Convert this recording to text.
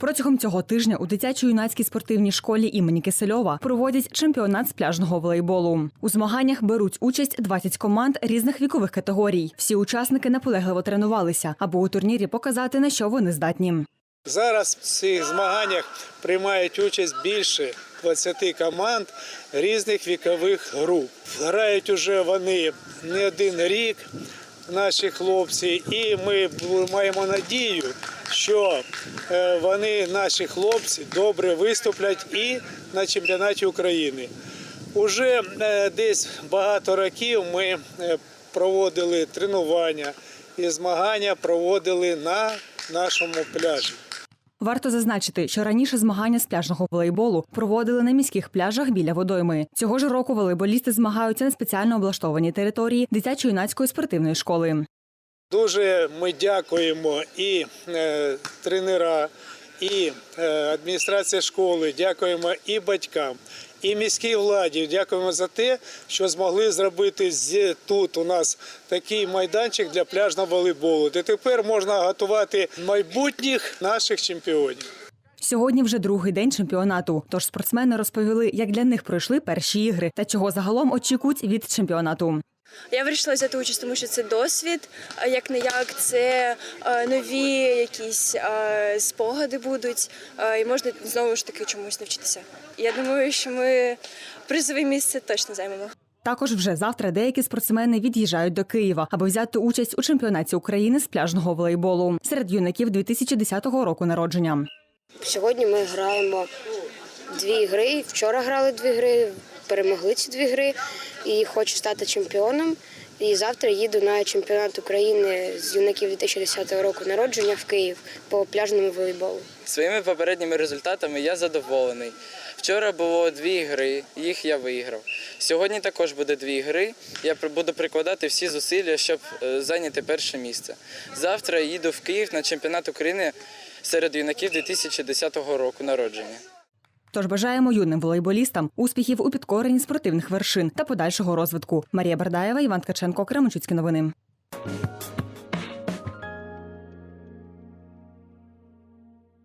Протягом цього тижня у дитячо-юнацькій спортивній школі імені Кисельова проводять чемпіонат з пляжного волейболу. У змаганнях беруть участь 20 команд різних вікових категорій. Всі учасники наполегливо тренувалися, аби у турнірі показати на що вони здатні. Зараз в цих змаганнях приймають участь більше 20 команд різних вікових груп. Грають уже вони не один рік, наші хлопці, і ми маємо надію, що е, вони, наші хлопці, добре виступлять і на чемпіонаті України. Уже е, десь багато років ми е, проводили тренування і змагання проводили на нашому пляжі. Варто зазначити, що раніше змагання з пляжного волейболу проводили на міських пляжах біля водойми. Цього ж року волейболісти змагаються на спеціально облаштованій території дитячо-юнацької спортивної школи. Дуже ми дякуємо і е, тренера, і адміністрації адміністрація школи, дякуємо і батькам, і міській владі. Дякуємо за те, що змогли зробити тут у нас такий майданчик для пляжного волейболу, де тепер можна готувати майбутніх наших чемпіонів. Сьогодні вже другий день чемпіонату. Тож спортсмени розповіли, як для них пройшли перші ігри та чого загалом очікують від чемпіонату. Я вирішила взяти участь, тому що це досвід, як не як це е, нові якісь е, спогади будуть, е, і можна знову ж таки чомусь навчитися. Я думаю, що ми призове місце точно займемо. Також вже завтра деякі спортсмени від'їжджають до Києва, аби взяти участь у чемпіонаті України з пляжного волейболу серед юнаків 2010 року народження. Сьогодні ми граємо дві гри. Вчора грали дві гри, перемогли ці дві гри і хочу стати чемпіоном. І завтра їду на чемпіонат України з юнаків 2010 року народження в Київ по пляжному волейболу. Своїми попередніми результатами я задоволений. Вчора було дві гри, їх я виграв. Сьогодні також буде дві гри. Я буду прикладати всі зусилля, щоб е, зайняти перше місце. Завтра їду в Київ на чемпіонат України серед юнаків 2010 року народження. Тож бажаємо юним волейболістам успіхів у підкоренні спортивних вершин та подальшого розвитку. Марія Бардаєва, Іван Ткаченко, Кременчуцькі новини.